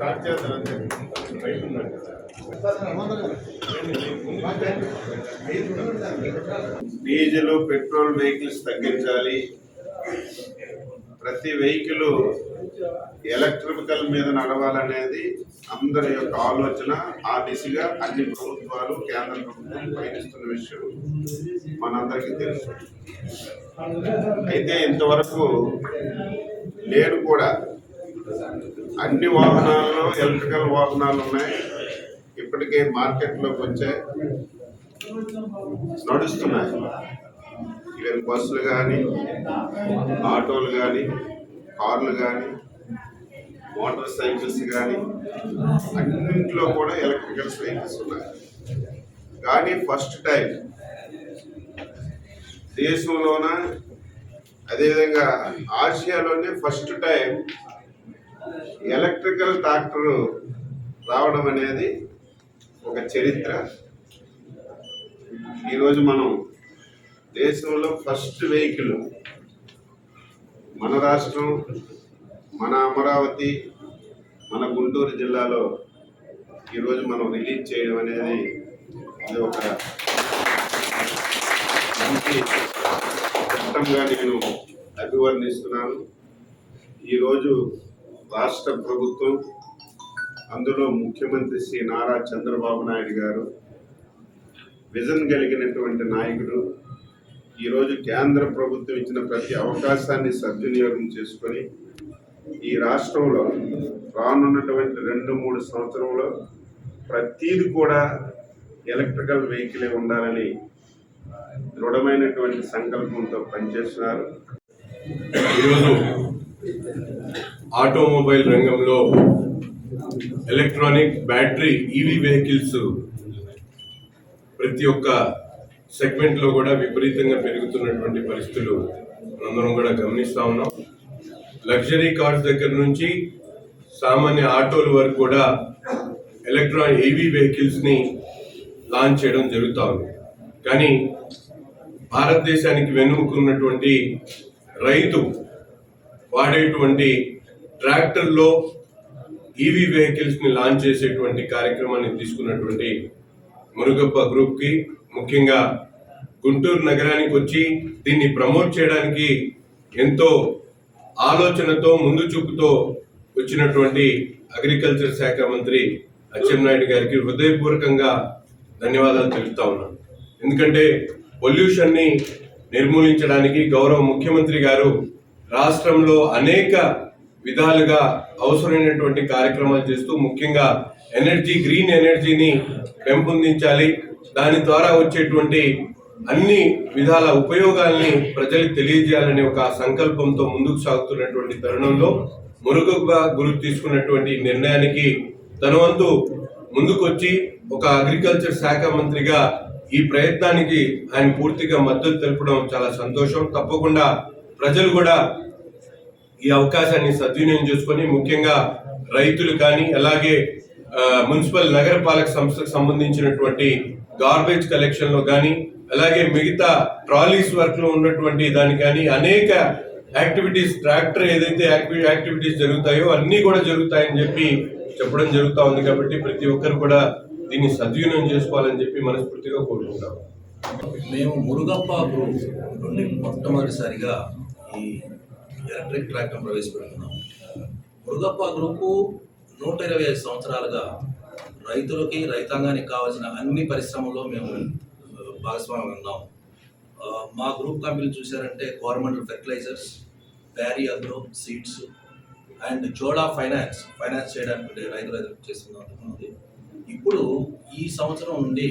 చేయాలంటే స్టార్ట్ చేద్దాం అంతే బయట ఉన్నాడు డీజిల్ పెట్రోల్ వెహికల్స్ తగ్గించాలి. ప్రతి వెహికల్ ఎలక్ట్రికల్ మీద నడవాలనేది అందరి యొక్క ఆలోచన. ఆ దిశగా అన్ని ప్రభుత్వాలు కేంద్ర ప్రభుత్వం పయనిస్తున్న విషయం మనందరికీ తెలుసు. అయితే ఇంతవరకు నేను కూడా అన్ని వాహనాల్లో ఎలక్ట్రికల్ వాహనాలు ఉన్నాయి. ఇప్పటికే మార్కెట్లోకి వచ్చాయి. నడుస్తున్నాయి. ఈవెన్ బస్సులు కానీ ఆటోలు కానీ కార్లు కానీ మోటార్ సైకిల్స్ కానీ అన్నింటిలో కూడా ఎలక్ట్రికల్ సైకిల్స్ ఉన్నాయి. కానీ ఫస్ట్ టైం దేశంలోన అదేవిధంగా ఆసియాలోనే ఫస్ట్ టైం ఎలక్ట్రికల్ ట్రాక్టర్ రావడం అనేది ఒక చరిత్ర. ఈరోజు మనం దేశంలో ఫస్ట్ వెహికల్ మన రాష్ట్రం మన అమరావతి మన గుంటూరు జిల్లాలో ఈరోజు మనం రిలీజ్ చేయడం అనేది ఇది ఒక మంచి చట్టంగా నేను అభివర్ణిస్తున్నాను. ఈరోజు రాష్ట్ర ప్రభుత్వం అందులో ముఖ్యమంత్రి శ్రీ నారా చంద్రబాబు నాయుడు గారు విజన్ కలిగినటువంటి నాయకుడు ఈరోజు కేంద్ర ప్రభుత్వం ఇచ్చిన ప్రతి అవకాశాన్ని సద్వినియోగం చేసుకొని ఈ రాష్ట్రంలో రానున్నటువంటి రెండు మూడు సంవత్సరంలో ప్రతీది కూడా ఎలక్ట్రికల్ వెహికలే ఉండాలని దృఢమైనటువంటి సంకల్పంతో పనిచేస్తున్నారు. ఈరోజు ఆటోమొబైల్ రంగంలో ఎలక్ట్రానిక్ బ్యాటరీ ఈవీ వెహికల్స్ ప్రతి ఒక్క సెగ్మెంట్లో కూడా విపరీతంగా పెరుగుతున్నటువంటి పరిస్థితులు మనందరం కూడా గమనిస్తా ఉన్నాం. లగ్జరీ కార్స్ దగ్గర నుంచి సామాన్య ఆటోల వరకు కూడా ఎలక్ట్రానిక్ ఈవీ వెహికల్స్ని లాంచ్ చేయడం జరుగుతూ ఉంది. కానీ భారతదేశానికి వెన్నుముకున్నటువంటి రైతు వాడేటువంటి ట్రాక్టర్లో ఈవీ వెహికల్స్ని లాంచ్ చేసేటువంటి కార్యక్రమాన్ని తీసుకున్నటువంటి మురుగప్ప గ్రూప్కి ముఖ్యంగా గుంటూరు నగరానికి వచ్చి దీన్ని ప్రమోట్ చేయడానికి ఎంతో ఆలోచనతో ముందు చూపుతో వచ్చినటువంటి అగ్రికల్చర్ శాఖ మంత్రి అచ్చెన్నాయుడు గారికి హృదయపూర్వకంగా ధన్యవాదాలు తెలుపుతా ఉన్నాను. ఎందుకంటే పొల్యూషన్ని నిర్మూలించడానికి గౌరవ ముఖ్యమంత్రి గారు రాష్ట్రంలో అనేక విధాలుగా అవసరమైనటువంటి కార్యక్రమాలు చేస్తూ ముఖ్యంగా ఎనర్జీ గ్రీన్ ఎనర్జీని పెంపొందించాలి. దాని ద్వారా వచ్చేటువంటి అన్ని విధాల ఉపయోగాల్ని ప్రజలకు తెలియజేయాలనే ఒక సంకల్పంతో ముందుకు సాగుతున్నటువంటి తరుణంలో మురుగుగా గురు తీసుకున్నటువంటి నిర్ణయానికి తన వంతు ముందుకొచ్చి ఒక అగ్రికల్చర్ శాఖ మంత్రిగా ఈ ప్రయత్నానికి ఆయన పూర్తిగా మద్దతు తెలపడం చాలా సంతోషం. తప్పకుండా ప్రజలు కూడా ఈ అవకాశాన్ని సద్వినియోగం చేసుకొని ముఖ్యంగా రైతులు కానీ అలాగే మున్సిపల్ నగరపాలక సంస్థకు సంబంధించినటువంటి గార్బేజ్ కలెక్షన్లో కానీ అలాగే మిగతా ట్రాలీస్ వర్క్లో ఉన్నటువంటి దాని కానీ అనేక యాక్టివిటీస్ ట్రాక్టర్ ఏదైతే యాక్టివి- యాక్టివిటీస్ జరుగుతాయో అన్నీ కూడా జరుగుతాయని చెప్పి చెప్పడం జరుగుతూ ఉంది కాబట్టి ప్రతి ఒక్కరు కూడా దీన్ని సద్వినియోగం చేసుకోవాలని చెప్పి మనస్ఫూర్తిగా కోరుకుంటాం మేము మురుగప్ప గ్రూప్ నుండి మొట్టమొదటిసారిగా ఈ ఎలక్ట్రిక్ ట్రాక్టర్ ప్రవేశపెడుతున్నాం. మురుగప్ప గ్రూపు నూట ఇరవై ఐదు సంవత్సరాలుగా రైతులకి రైతాంగానికి కావాల్సిన అన్ని పరిశ్రమల్లో మేము భాగస్వామ్యం ఉన్నాం. మా గ్రూప్ కంపెనీలు చూసారంటే government fertilisers Parry agro seeds and జోడా finance finance చేయడానికి రైతు రైతు చేస్తున్నది ఇప్పుడు ఈ సంవత్సరం నుండి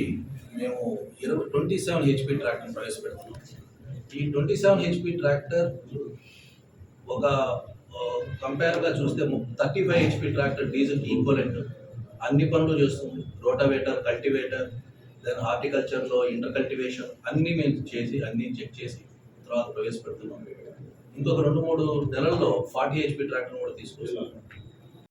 మేము ఇరవై ట్వంటీ సెవెన్ హెచ్పి ట్రాక్టర్ ప్రవేశపెడుతున్నాం. ఈ ట్వంటీ సెవెన్ హెచ్పి ట్రాక్టర్ ఒక కంపేర్గా చూస్తే thirty five HP tractor diesel equivalent అన్ని పనులు చేస్తుంది. రోటావేటర్ కల్టివేటర్ దెన్ హార్టికల్చర్లో ఇంటర్ కల్టివేషన్ అన్నీ మేము చేసి అన్నీ చెక్ చేసి తర్వాత ప్రవేశపెడుతున్నాం. ఇంకొక రెండు మూడు నెలల్లో ఫార్టీ హెచ్పి ట్రాక్టర్ కూడా తీసుకొస్తాం